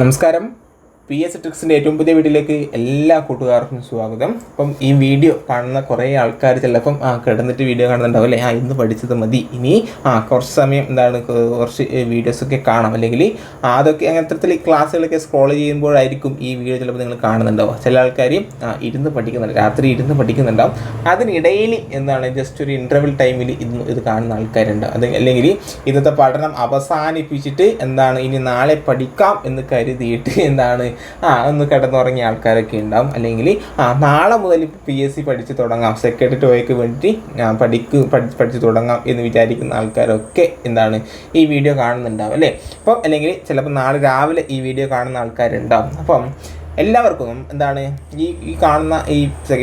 നമസ്കാരം. P S ട്രിക്സിന്റെ ഏറ്റവും പുതിയ വീട്ടിലേക്ക് എല്ലാ കൂട്ടുകാർക്കും സ്വാഗതം. അപ്പം ഈ വീഡിയോ കാണുന്ന കുറേ ആൾക്കാർ ചിലപ്പം ആ കിടന്നിട്ട് വീഡിയോ കാണുന്നുണ്ടാവും അല്ലേ? ആ ഇന്ന് പഠിച്ചത് മതി. ഇനി ആ കുറച്ച് സമയം എന്താണ് കുറച്ച് വീഡിയോസൊക്കെ കാണാം. അല്ലെങ്കിൽ അതൊക്കെ അങ്ങനത്തെ ക്ലാസ്സുകളൊക്കെ സ്ക്രോൾ ചെയ്യുമ്പോഴായിരിക്കും ഈ വീഡിയോ ചിലപ്പോൾ നിങ്ങൾ കാണുന്നുണ്ടാവുക. ചില ആൾക്കാർ ആ ഇരുന്ന് പഠിക്കുന്നുണ്ട് രാത്രി ഇരുന്ന് പഠിക്കുന്നുണ്ടാവും. അതിനിടയിൽ എന്താണ് ജസ്റ്റ് ഒരു ഇന്റർവെൽ ടൈമിൽ ഇത് ഇത് കാണുന്ന ആൾക്കാരുണ്ട്. അത് അല്ലെങ്കിൽ ഇന്നത്തെ പഠനം അവസാനിപ്പിച്ചിട്ട് എന്താണ് ഇനി നാളെ പഠിക്കാം എന്ന് കരുതിയിട്ട് എന്താണ് ആ ഒന്ന് കിടന്നുറങ്ങിയ ആൾക്കാരൊക്കെ ഉണ്ടാവും. അല്ലെങ്കിൽ ആ നാളെ മുതൽ ഇപ്പോൾ പി എസ് സി പഠിച്ച് തുടങ്ങാം. സെക്രട്ടറി ടോയ്ക്ക് വേണ്ടി പഠിക്ക് പഠി- പഠിച്ച് തുടങ്ങാം എന്ന് വിചാരിക്കുന്ന ആൾക്കാരൊക്കെ എന്താണ് ഈ വീഡിയോ കാണുന്നുണ്ടാവും അല്ലേ? അപ്പം അല്ലെങ്കിൽ ചിലപ്പോൾ നാളെ രാവിലെ ഈ വീഡിയോ കാണുന്ന ആൾക്കാരുണ്ടാവും. അപ്പം എല്ലാവർക്കും എന്താണ് ഈ ഈ കാണുന്ന ഈ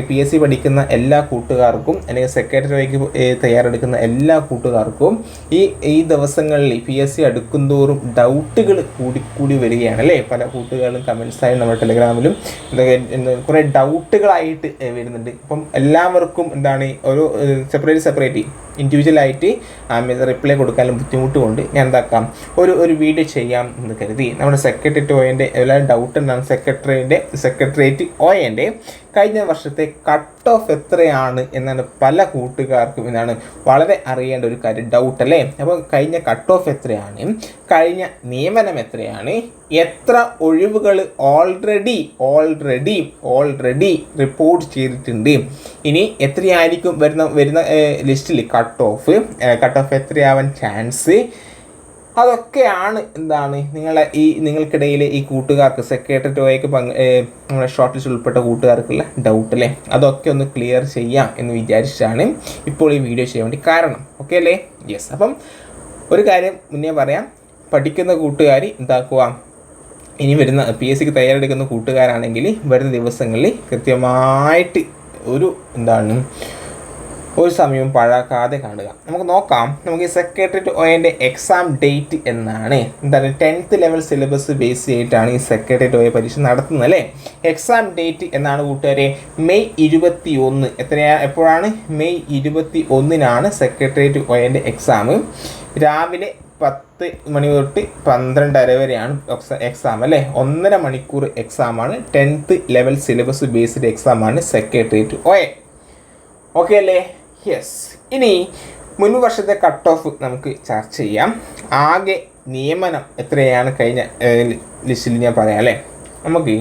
പി എസ് സി പഠിക്കുന്ന എല്ലാ കൂട്ടുകാർക്കും അല്ലെങ്കിൽ സെക്രട്ടറിക്ക് തയ്യാറെടുക്കുന്ന എല്ലാ കൂട്ടുകാർക്കും ഈ ഈ ദിവസങ്ങളിൽ പി എസ് സി അടുക്കുന്തോറും ഡൗട്ടുകൾ കൂടിക്കൂടി വരികയാണ് അല്ലേ? പല കൂട്ടുകാരും കമൻസായി നമ്മുടെ ടെലിഗ്രാമിലും കുറേ ഡൗട്ടുകളായിട്ട് വരുന്നുണ്ട്. അപ്പം എല്ലാവർക്കും എന്താണ് ഓരോ സെപ്പറേറ്റ് സെപ്പറേറ്റ് ഇൻഡിവിജ്വലായിട്ട് റിപ്ലൈ കൊടുക്കാനും ബുദ്ധിമുട്ടുകൊണ്ട് ഞാൻ എന്താക്കാം? ഒരു ഒരു വീഡിയോ ചെയ്യാം എന്ന് കരുതി. നമ്മുടെ സെക്രട്ടറി ടോയിന്റെ എല്ലാ ഡൗട്ട് എന്താണ്? സെക്രട്ടറിന്റെ സെക്രട്ടേറിയറ്റ് ഒയന്റെ കഴിഞ്ഞ വർഷത്തെ കട്ട് ഓഫ് എത്രയാണ് എന്നാണ് പല കൂട്ടുകാർക്കും എന്നാണ് വളരെ അറിയേണ്ട ഒരു കാര്യം ഡൗട്ട് അല്ലേ? അപ്പോൾ കഴിഞ്ഞ കട്ട് ഓഫ് എത്രയാണ്? കഴിഞ്ഞ നിയമനം എത്രയാണ്? എത്ര ഒഴിവുകൾ ഓൾറെഡി ഓൾറെഡി ഓൾറെഡി റിപ്പോർട്ട് ചെയ്തിട്ടുണ്ട്. ഇനി എത്രയായിരിക്കും വരുന്ന വരുന്ന ലിസ്റ്റിൽ കട്ട് ഓഫ് കട്ട് ഓഫ് എത്രയാവാൻ ചാൻസ് അതൊക്കെയാണ് എന്താണ് നിങ്ങളെ ഈ നിങ്ങൾക്കിടയിൽ ഈ കൂട്ടുകാർക്ക് സെക്രട്ടറി ടോയ്ക്ക് പങ്ക് നമ്മുടെ ഷോർട്ട് ലിസ്റ്റ് ഉൾപ്പെട്ട കൂട്ടുകാർക്കുള്ള ഡൗട്ട് അല്ലേ അതൊക്കെ ഒന്ന് ക്ലിയർ ചെയ്യാം എന്ന് വിചാരിച്ചാണ് ഇപ്പോൾ ഈ വീഡിയോ ചെയ്യാൻ വേണ്ടി കാരണം. ഓക്കെ അല്ലേ? യെസ് അപ്പം ഒരു കാര്യം മുന്നേ പറയാം. പഠിക്കുന്ന കൂട്ടുകാർ എന്താക്കുക? ഇനി വരുന്ന പി എസ് സിക്ക് തയ്യാറെടുക്കുന്ന കൂട്ടുകാരാണെങ്കിൽ വരുന്ന ദിവസങ്ങളിൽ കൃത്യമായിട്ട് ഒരു എന്താണ് ഒരു സമയവും പാഴാക്കാതെ കാണുക. നമുക്ക് നോക്കാം. നമുക്ക് ഈ സെക്രട്ടറിയേറ്റ് ഒയന്റെ എക്സാം ഡേറ്റ് എന്നാണ്. എന്താണ്? ടെൻത്ത് ലെവൽ സിലബസ് ബേസ് ചെയ്തിട്ടാണ് ഈ സെക്രട്ടറി ഒയ പരീക്ഷ നടത്തുന്നത് അല്ലേ? എക്സാം ഡേറ്റ് എന്നാണ് കൂട്ടുകാരെ. മെയ് ഇരുപത്തി ഒന്ന് എത്രയാ? എപ്പോഴാണ്? മെയ് ഇരുപത്തി ഒന്നിനാണ് സെക്രട്ടേറിയറ്റ് ഒയന്റെ എക്സാം രാവിലെ പത്ത് മണി തൊട്ട് പന്ത്രണ്ടര വരെയാണ് എക്സാം അല്ലേ? ഒന്നര മണിക്കൂർ എക്സാമാണ് ടെൻത്ത് ലെവൽ സിലബസ് ബേസ്ഡ് എക്സാമാണ് സെക്രട്ടേറിയറ്റ് ഒയ ഓക്കെ അല്ലേ? യെസ് ഇനി മുൻ വർഷത്തെ കട്ട് ഓഫ് നമുക്ക് ചർച്ച ചെയ്യാം. ആകെ നിയമനം എത്രയാണ്? കഴിഞ്ഞ ലിസ്റ്റിൽ ഞാൻ പറയാം അല്ലേ? നമുക്ക്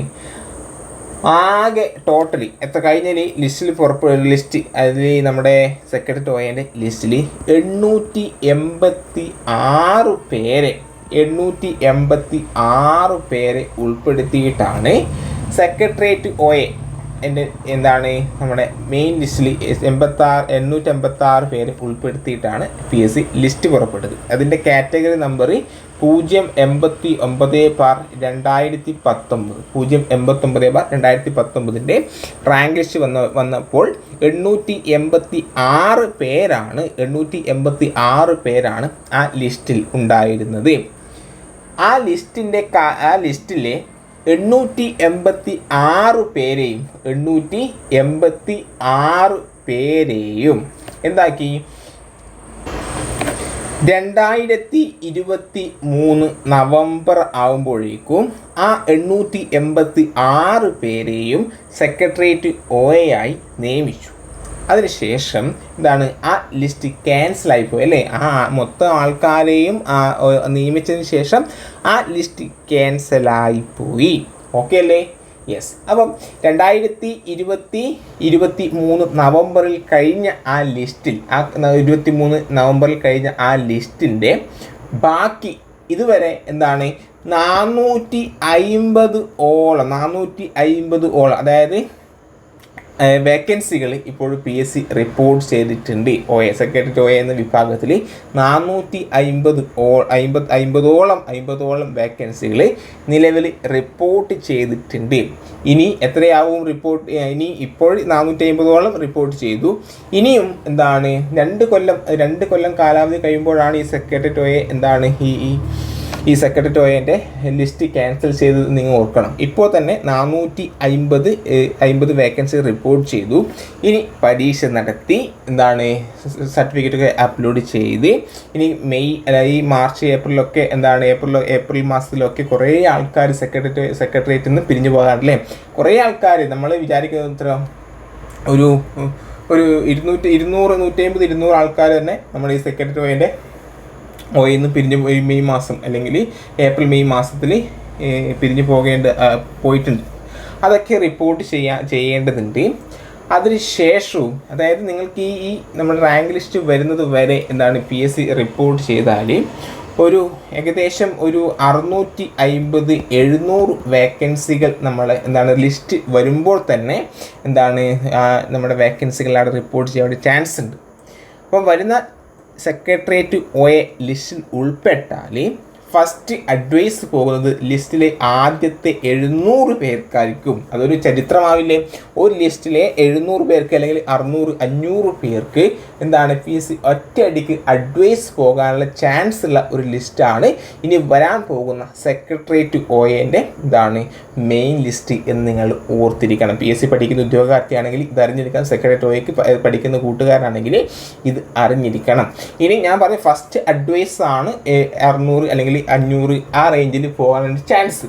ആകെ ടോട്ടലി എത്ര? കഴിഞ്ഞ ലിസ്റ്റിൽ പുറപ്പെ ലിസ്റ്റ് അതിൽ നമ്മുടെ സെക്രട്ടറി ടോയന്റെ ലിസ്റ്റിൽ എണ്ണൂറ്റി എൺപത്തി ആറ് പേരെ എണ്ണൂറ്റി എൺപത്തി ആറ് പേരെ ഉൾപ്പെടുത്തിയിട്ടാണ് സെക്രട്ടേറിയറ്റ് ഒയെ എന്റെ എന്താണ് നമ്മുടെ മെയിൻ ലിസ്റ്റിൽ എൺപത്താറ് എണ്ണൂറ്റി എൺപത്തി ആറ് പേരെ ഉൾപ്പെടുത്തിയിട്ടാണ് പി എസ് സി ലിസ്റ്റ് പുറപ്പെട്ടത്. അതിന്റെ കാറ്റഗറി നമ്പർ പൂജ്യം എൺപത്തി ഒമ്പത് ബാർ രണ്ടായിരത്തി പത്തൊമ്പത് പൂജ്യം എൺപത്തൊമ്പത് ബാർ രണ്ടായിരത്തി പത്തൊമ്പതിന്റെ റാങ്ക് ലിസ്റ്റ് വന്ന വന്നപ്പോൾ എണ്ണൂറ്റി എൺപത്തി ആറ് പേരാണ് എണ്ണൂറ്റി എൺപത്തി ആറ് പേരാണ് ആ ലിസ്റ്റിൽ ഉണ്ടായിരുന്നത് ആ ലിസ്റ്റിന്റെ ആ ലിസ്റ്റിലെ എണ്ണൂറ്റി എൺപത്തി ആറ് പേരെയും എണ്ണൂറ്റി എൺപത്തി ആറ് പേരെയും എന്താക്കി? രണ്ടായിരത്തി ഇരുപത്തി മൂന്ന് നവംബർ ആകുമ്പോഴേക്കും ആ എണ്ണൂറ്റി എൺപത്തി ആറ് പേരെയും സെക്രട്ടേറിയറ്റ് ഒ ആയി നിയമിച്ചു. അതിനുശേഷം എന്താണ് ആ ലിസ്റ്റ് ക്യാൻസൽ ആയിപ്പോയി അല്ലേ? ആ മൊത്തം ആൾക്കാരെയും നിയമിച്ചതിന് ശേഷം ആ ലിസ്റ്റ് ക്യാൻസലായിപ്പോയി ഓക്കെ അല്ലേ? യെസ് അപ്പം രണ്ടായിരത്തി ഇരുപത്തി ഇരുപത്തി മൂന്ന് നവംബറിൽ കഴിഞ്ഞ ആ ലിസ്റ്റിൽ ആ ഇരുപത്തി മൂന്ന് നവംബറിൽ കഴിഞ്ഞ ആ ലിസ്റ്റിന്റെ ബാക്കി ഇതുവരെ എന്താണ് നാനൂറ്റി അയിമ്പത് ഓളം നാനൂറ്റി അയിമ്പത് ഓളം. അതായത് വേക്കൻസികൾ ഇപ്പോൾ പി എസ് സി റിപ്പോർട്ട് ചെയ്തിട്ടുണ്ട്. O A secretary O A എന്ന വിഭാഗത്തിൽ നാനൂറ്റി അൻപത് ഓ അമ്പത് അമ്പതോളം അമ്പതോളം വേക്കൻസികൾ നിലവിൽ റിപ്പോർട്ട് ചെയ്തിട്ടുണ്ട്. ഇനി എത്രയാവും റിപ്പോർട്ട് ഇനി ഇപ്പോൾ നാനൂറ്റി അമ്പതോളം റിപ്പോർട്ട് ചെയ്തു. ഇനിയും എന്താണ്? രണ്ട് കൊല്ലം രണ്ട് കൊല്ലം കാലാവധി കഴിയുമ്പോഴാണ് ഈ സെക്രട്ടറി ഒ എ എന്താണ്? ഈ ഈ സെക്രട്ടറി ലിസ്റ്റ് ക്യാൻസൽ ചെയ്ത് നിങ്ങൾ ഓർക്കണം. ഇപ്പോൾ തന്നെ നാനൂറ്റി അമ്പത് അമ്പത് വേക്കൻസി റിപ്പോർട്ട് ചെയ്തു. ഇനി പരീക്ഷ നടത്തി. എന്താണ് സർട്ടിഫിക്കറ്റ് ഒക്കെ അപ്ലോഡ് ചെയ്ത്. ഇനി മെയ് അല്ല ഈ മാർച്ച് ഏപ്രിലൊക്കെ എന്താണ് ഏപ്രിൽ ഏപ്രിൽ മാസത്തിലൊക്കെ കുറേ ആൾക്കാർ സെക്രട്ടറി സെക്രട്ടേറിയറ്റിൽ നിന്ന് പിരിഞ്ഞു പോകാറില്ലേ? കുറേ ആൾക്കാർ നമ്മൾ വിചാരിക്കുന്നത്ര ഒരു ഒരു ഇരുന്നൂറ്റി ഇരുന്നൂറ് നൂറ്റി അമ്പത് ഇരുന്നൂറ് ആൾക്കാർ തന്നെ നമ്മുടെ ഈ സെക്രട്ടറി ഓയിന്റെ ഓയിൽ നിന്ന് പിരിഞ്ഞ് മെയ് മാസം അല്ലെങ്കിൽ ഏപ്രിൽ മെയ് മാസത്തിൽ പിരിഞ്ഞു പോകേണ്ട പോയിട്ടുണ്ട്. അതൊക്കെ റിപ്പോർട്ട് ചെയ്യാ ചെയ്യേണ്ടതുണ്ട്. അതിന് ശേഷവും അതായത് നിങ്ങൾക്ക് ഈ ഈ നമ്മുടെ റാങ്ക് ലിസ്റ്റ് വരുന്നത് വരെ എന്താണ് പി എസ് സി റിപ്പോർട്ട് ചെയ്താൽ ഒരു ഏകദേശം ഒരു അറുന്നൂറ്റി അമ്പത് എഴുന്നൂറ് വേക്കൻസികൾ നമ്മൾ എന്താണ് ലിസ്റ്റ് വരുമ്പോൾ തന്നെ എന്താണ് നമ്മുടെ വേക്കൻസികൾ അവിടെ റിപ്പോർട്ട് ചെയ്യാൻ ചാൻസ് ഉണ്ട്. അപ്പം വരുന്ന സെക്രട്ടേറിയറ്റ് ഒ എ ലിസ്റ്റിൽ ഉൾപ്പെട്ടാൽ ഫസ്റ്റ് അഡ്വൈസ് പോകുന്നത് ലിസ്റ്റിലെ ആദ്യത്തെ എഴുന്നൂറ് പേർക്കായിരിക്കും. അതൊരു ചരിത്രമാവില്ലേ? ഒരു ലിസ്റ്റിലെ എഴുന്നൂറ് പേർക്ക് അല്ലെങ്കിൽ അറുന്നൂറ് അഞ്ഞൂറ് പേർക്ക് എന്താണ് പി എസ് സി ഒറ്റയടിക്ക് അഡ്വൈസ് പോകാനുള്ള ചാൻസ് ഉള്ള ഒരു ലിസ്റ്റാണ് ഇനി വരാൻ പോകുന്ന സെക്രട്ടേറിയറ്റ് ഒ എന്റെ ഇതാണ് മെയിൻ ലിസ്റ്റ് എന്ന് നിങ്ങൾ ഓർത്തിരിക്കണം. പി എസ് സി പഠിക്കുന്ന ഉദ്യോഗാർത്ഥിയാണെങ്കിൽ ഇത് അറിഞ്ഞിരിക്കണം. സെക്രട്ടേറിയറ്റ് ഒയ്ക്ക് പഠിക്കുന്ന കൂട്ടുകാരാണെങ്കിൽ ഇത് അറിഞ്ഞിരിക്കണം. ഇനി ഞാൻ പറഞ്ഞ ഫസ്റ്റ് അഡ്വൈസ് ആണ് അറുന്നൂറ് അല്ലെങ്കിൽ അഞ്ഞൂറ് ആ റേഞ്ചിൽ പോകാനുള്ള ചാൻസ്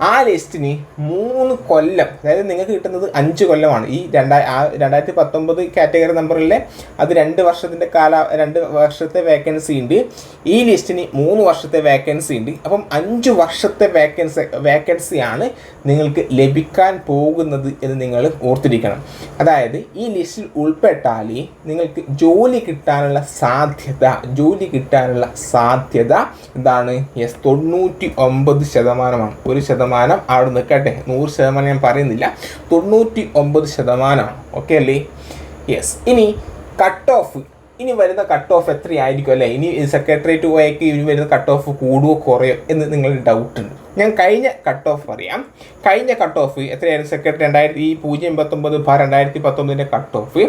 ആ ലിസ്റ്റിന് മൂന്ന് കൊല്ലം അതായത് നിങ്ങൾക്ക് കിട്ടുന്നത് അഞ്ച് കൊല്ലമാണ്. ഈ രണ്ടാ ആ രണ്ടായിരത്തി പത്തൊമ്പത് കാറ്റഗറി നമ്പറിലെ അത് രണ്ട് വർഷത്തിന്റെ കാല രണ്ട് വർഷത്തെ വേക്കൻസി ഉണ്ട്. ഈ ലിസ്റ്റിന് മൂന്ന് വർഷത്തെ വേക്കൻസി ഉണ്ട്. അപ്പം അഞ്ച് വർഷത്തെ വേക്കൻസി വേക്കൻസിയാണ് നിങ്ങൾക്ക് ലഭിക്കാൻ പോകുന്നത് എന്ന് നിങ്ങൾ ഓർത്തിരിക്കണം. അതായത് ഈ ലിസ്റ്റിൽ ഉൾപ്പെട്ടാൽ നിങ്ങൾക്ക് ജോലി കിട്ടാനുള്ള സാധ്യത ജോലി കിട്ടാനുള്ള സാധ്യത എന്താണ്? യെസ് തൊണ്ണൂറ്റി ഒമ്പത് ശതമാനമാണ്. ഒരു ശതമാനം അവിടെ നിൽക്കട്ടെ നൂറ് ശതമാനം ഞാൻ പറയുന്നില്ല. തൊണ്ണൂറ്റി ഒമ്പത് ശതമാനമാണ് ഓക്കെ അല്ലേ? യെസ് ഇനി കട്ട് ഓഫ് ഇനി വരുന്ന കട്ട് ഓഫ് എത്രയായിരിക്കും അല്ലേ? ഇനി സെക്രട്ടേറിയറ്റ് പോയേക്ക് ഇനി വരുന്ന കട്ട് ഓഫ് കൂടുവോ കുറയോ എന്ന് നിങ്ങളുടെ ഡൗട്ട് ഉണ്ട്. ഞാൻ കഴിഞ്ഞ കട്ട് ഓഫ് അറിയാം. കഴിഞ്ഞ കട്ട് ഓഫ് എത്രയായിരുന്നു സെക്രട്ടറി രണ്ടായിരത്തി ഈ പൂജ്യം എൺപത്തൊമ്പത് ബാർ രണ്ടായിരത്തി പത്തൊമ്പതിന്റെ കട്ട് ഓഫ്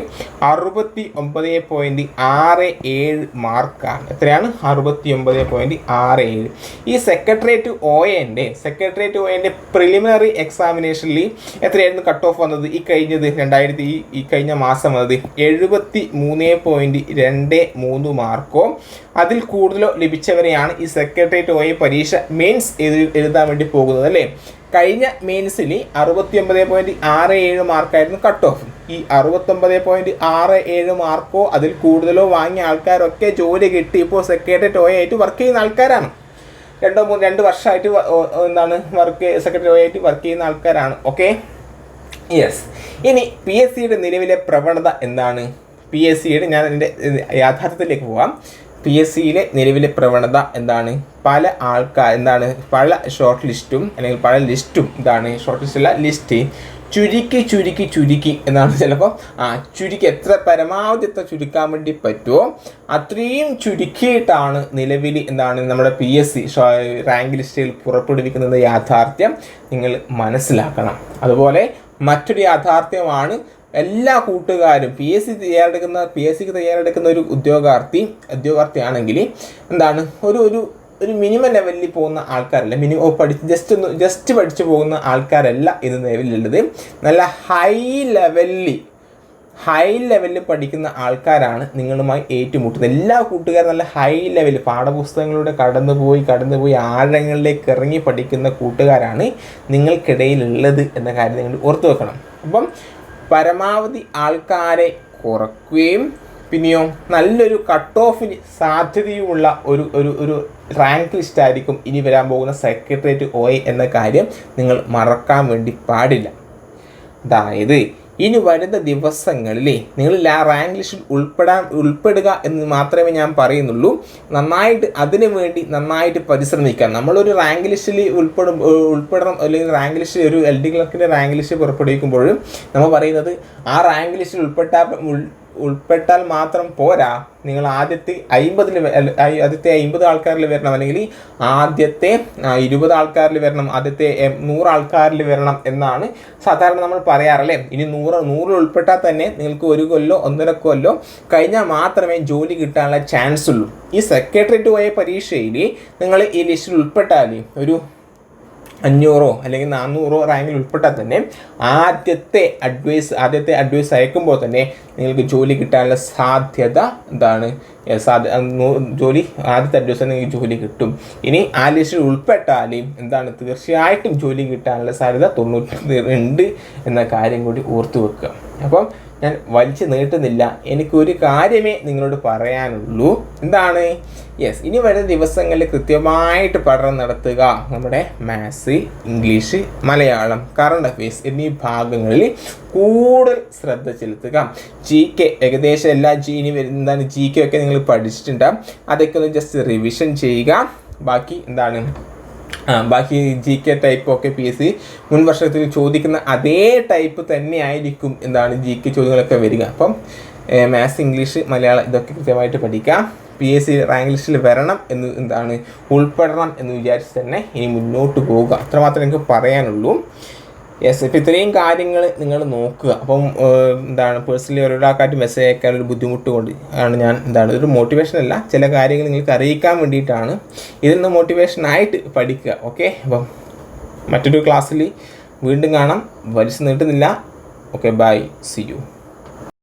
അറുപത്തി ഒമ്പത് പോയിന്റ് ആറ് ഏഴ് മാർക്കാണ് എത്രയാണ്? അറുപത്തി ഒമ്പത് പോയിന്റ് ആറ് ഏഴ്. ഈ സെക്രട്ടേറിയറ്റ് ഒ എന്റെ സെക്രട്ടേറിയറ്റ് ഒ എന്റെ പ്രിലിമിനറി എക്സാമിനേഷനിൽ എത്രയായിരുന്നു കട്ട് ഓഫ് വന്നത്? ഈ കഴിഞ്ഞത് രണ്ടായിരത്തി ഈ ഈ കഴിഞ്ഞ മാസം വന്നത് എഴുപത്തി മൂന്ന് പോയിന്റ് രണ്ട് മൂന്ന് മാർക്കോ അതിൽ കൂടുതലോ ലഭിച്ചവരെയാണ് ഈ സെക്രട്ടേറിയറ്റ് ഒ പരീക്ഷ മെയിൻസ് എഴുതി എഴുതാൻ വേണ്ടി പോകുന്നത് അല്ലേ? കഴിഞ്ഞ മെയിൻസിൽ അറുപത്തി ഒമ്പത് പോയിന്റ് ആറ് ഏഴ് മാർക്കായിരുന്നു കട്ട് ഓഫ് ഈ അറുപത്തൊമ്പത് പോയിന്റ് ആറ് ഏഴ് മാർക്കോ അതിൽ കൂടുതലോ വാങ്ങിയ ആൾക്കാരൊക്കെ ജോലി കിട്ടി. ഇപ്പോൾ സെക്രട്ടറി ആയിട്ട് വർക്ക് ചെയ്യുന്ന ആൾക്കാരാണ്. രണ്ടോ മൂന്ന് രണ്ട് വർഷമായിട്ട് എന്താണ് വർക്ക് സെക്രട്ടറി ആയിട്ട് വർക്ക് ചെയ്യുന്ന ആൾക്കാരാണ്. ഓക്കെ യെസ് ഇനി പി എസ് സിയുടെ നിലവിലെ പ്രവണത എന്താണ്? പി എസ് സിയുടെ ഞാൻ എന്റെ യാഥാർത്ഥ്യത്തിലേക്ക് പോവാം. പി എസ് സിയിലെ നിലവിലെ പ്രവണത എന്താണ്? പല ആൾക്കാർ എന്താണ്? പല ഷോർട്ട് ലിസ്റ്റും അല്ലെങ്കിൽ പല ലിസ്റ്റും ഇതാണ്. ഷോർട്ട് ലിസ്റ്റല്ല ലിസ്റ്റ് ചുരുക്കി ചുരുക്കി ചുരുക്കി എന്നാണ് ചിലപ്പോൾ ആ ചുരുക്കി എത്ര പരമാവധി എത്ര ചുരുക്കാൻ വേണ്ടി പറ്റുമോ? അത്രയും ചുരുക്കിയിട്ടാണ് നിലവിൽ എന്താണ് നമ്മുടെ പി എസ് സി റാങ്ക് ലിസ്റ്റിൽ പുറപ്പെടുവിക്കുന്നത് യാഥാർത്ഥ്യം നിങ്ങൾ മനസ്സിലാക്കണം. അതുപോലെ മറ്റൊരു യാഥാർത്ഥ്യമാണ് എല്ലാ കൂട്ടുകാരും പി എസ് സി തയ്യാറെടുക്കുന്ന പി എസ് സിക്ക് തയ്യാറെടുക്കുന്ന ഒരു ഉദ്യോഗാർത്ഥി ഉദ്യോഗാർത്ഥിയാണെങ്കിൽ എന്താണ്? ഒരു ഒരു ഒരു മിനിമം ലെവലിൽ പോകുന്ന ആൾക്കാരല്ല. മിനിമം പഠിച്ച് ജസ്റ്റ് ഒന്ന് ജസ്റ്റ് പഠിച്ചു പോകുന്ന ആൾക്കാരല്ല ഇത് നിലവിലുള്ളത്. നല്ല ഹൈ ലെവലിൽ ഹൈ ലെവലിൽ പഠിക്കുന്ന ആൾക്കാരാണ് നിങ്ങളുമായി ഏറ്റുമുട്ടുന്നത്. എല്ലാ കൂട്ടുകാരും നല്ല ഹൈ ലെവൽ പാഠപുസ്തകങ്ങളിലൂടെ കടന്നുപോയി കടന്നുപോയി ആഴങ്ങളിലേക്ക് ഇറങ്ങി പഠിക്കുന്ന കൂട്ടുകാരാണ് നിങ്ങൾക്കിടയിലുള്ളത് എന്ന കാര്യം നിങ്ങൾ ഓർത്തു വെക്കണം. അപ്പം പരമാവധി ആൾക്കാരെ കുറയ്ക്കുകയും പിന്നെയോ നല്ലൊരു കട്ട് ഓഫിന് സാധ്യതയുമുള്ള ഒരു ഒരു ഒരു റാങ്ക് ലിസ്റ്റ് ആയിരിക്കും ഇനി വരാൻ പോകുന്ന സെക്രട്ടേറിയറ്റ് ഒ എന്ന കാര്യം നിങ്ങൾ മറക്കാൻ വേണ്ടി പാടില്ല. അതായത് ഇനി വരുന്ന ദിവസങ്ങളിൽ നിങ്ങൾ ആ റാങ്ക് ലിസ്റ്റിൽ ഉൾപ്പെടാൻ ഉൾപ്പെടുക എന്ന് മാത്രമേ ഞാൻ പറയുന്നുള്ളൂ. നന്നായിട്ട് അതിനു വേണ്ടി നന്നായിട്ട് പരിശ്രമിക്കാം. നമ്മളൊരു റാങ്ക് ലിസ്റ്റിൽ ഉൾപ്പെടും ഉൾപ്പെടണം അല്ലെങ്കിൽ റാങ്ക് ലിസ്റ്റിൽ ഒരു എൽ ഡി ക്ലർക്കിന്റെ റാങ്ക് ലിസ്റ്റ് പുറപ്പെടുവിക്കുമ്പോഴും നമ്മൾ പറയുന്നത് ആ റാങ്ക് ലിസ്റ്റിൽ ഉൾപ്പെട്ടാൽ ഉൾ ഉൾപ്പെട്ടാൽ മാത്രം പോരാ. നിങ്ങൾ ആദ്യത്തെ അയിമ്പതിൽ ആദ്യത്തെ അയിമ്പത് ആൾക്കാരിൽ വരണം. അല്ലെങ്കിൽ ആദ്യത്തെ ഇരുപത് ആൾക്കാരിൽ വരണം. ആദ്യത്തെ നൂറ് ആൾക്കാരിൽ വരണം എന്നാണ് സാധാരണ നമ്മൾ പറയാറല്ലേ? ഇനി നൂറ് നൂറിൽ ഉൾപ്പെട്ടാൽ തന്നെ നിങ്ങൾക്ക് ഒരു കൊല്ലോ ഒന്നര കൊല്ലോ കഴിഞ്ഞാൽ മാത്രമേ ജോലി കിട്ടാനുള്ള ചാൻസ് ഉള്ളൂ. ഈ സെക്രട്ടറിയേറ്റ് പോയ പരീക്ഷയിൽ നിങ്ങൾ ഈ ലിസ്റ്റിൽ ഉൾപ്പെട്ടാൽ ഒരു അഞ്ഞൂറോ അല്ലെങ്കിൽ നാനൂറോ റാങ്കിൽ ഉൾപ്പെട്ടാൽ തന്നെ ആദ്യത്തെ അഡ്വൈസ് ആദ്യത്തെ അഡ്വൈസ് അയക്കുമ്പോൾ തന്നെ നിങ്ങൾക്ക് ജോലി കിട്ടാനുള്ള സാധ്യത എന്താണ്? ജോലി ആദ്യത്തെ ദിവസം നിങ്ങൾക്ക് ജോലി കിട്ടും. ഇനി ആ ലിസ്റ്റിൽ ഉൾപ്പെട്ടാൽ എന്താണ് തീർച്ചയായിട്ടും ജോലി കിട്ടാനുള്ള സാധ്യത തൊണ്ണൂറ്റി ഉണ്ട് എന്ന കാര്യം കൂടി ഓർത്തു വെക്കുക. അപ്പം ഞാൻ വലിച്ചു നീട്ടുന്നില്ല. എനിക്കൊരു കാര്യമേ നിങ്ങളോട് പറയാനുള്ളൂ. എന്താണ്? യെസ് ഇനി വരുന്ന ദിവസങ്ങളിൽ കൃത്യമായിട്ട് പഠനം നടത്തുക. നമ്മുടെ maths English Malayalam current affairs എന്നീ ഭാഗങ്ങളിൽ കൂടുതൽ ശ്രദ്ധ ചെലുത്തുക. ജി കെ ഏകദേശം എല്ലാ ജി ഇനി വരുന്ന ജി കെ ഒക്കെ നിങ്ങൾ പഠിച്ചിട്ടുണ്ടാകും അതൊക്കെ ഒന്ന് ജസ്റ്റ് റിവിഷൻ ചെയ്യുക. ബാക്കി എന്താണ്? ബാക്കി ജി കെ ടൈപ്പ് ഒക്കെ പി എസ് സി മുൻ വർഷത്തിൽ ചോദിക്കുന്ന അതേ ടൈപ്പ് തന്നെ ആയിരിക്കും എന്താണ് ജി കെ ചോദ്യങ്ങളൊക്കെ വരിക. അപ്പം മാത്സ് ഇംഗ്ലീഷ് മലയാളം ഇതൊക്കെ കൃത്യമായിട്ട് പഠിക്കാം പി എസ് സി റാങ്ക് ലിസ്റ്റിൽ വരണം എന്ന് എന്താണ്? ഉൾപ്പെടണം എന്ന് വിചാരിച്ച് തന്നെ ഇനി മുന്നോട്ട് പോവുക. അത്രമാത്രം എനിക്ക് പറയാനുള്ളൂ. യെസ് ഇപ്പം ഇത്രയും കാര്യങ്ങൾ നിങ്ങൾ നോക്കുക. അപ്പം എന്താണ് പേഴ്സണലി ഒരാൾക്കായിട്ട് മെസ്സേജ് അയക്കാൻ ഒരു ബുദ്ധിമുട്ട് കൊണ്ട് ആണ് ഞാൻ എന്താണ് ഒരു മോട്ടിവേഷൻ അല്ല. ചില കാര്യങ്ങൾ നിങ്ങൾക്ക് അറിയിക്കാൻ വേണ്ടിയിട്ടാണ് ഇതിൽ നിന്ന് മോട്ടിവേഷനായിട്ട് പഠിക്കുക. ഓക്കെ അപ്പം മറ്റൊരു ക്ലാസ്സിൽ വീണ്ടും കാണാം. വലിച്ചു നീട്ടുന്നില്ല. Okay bye see you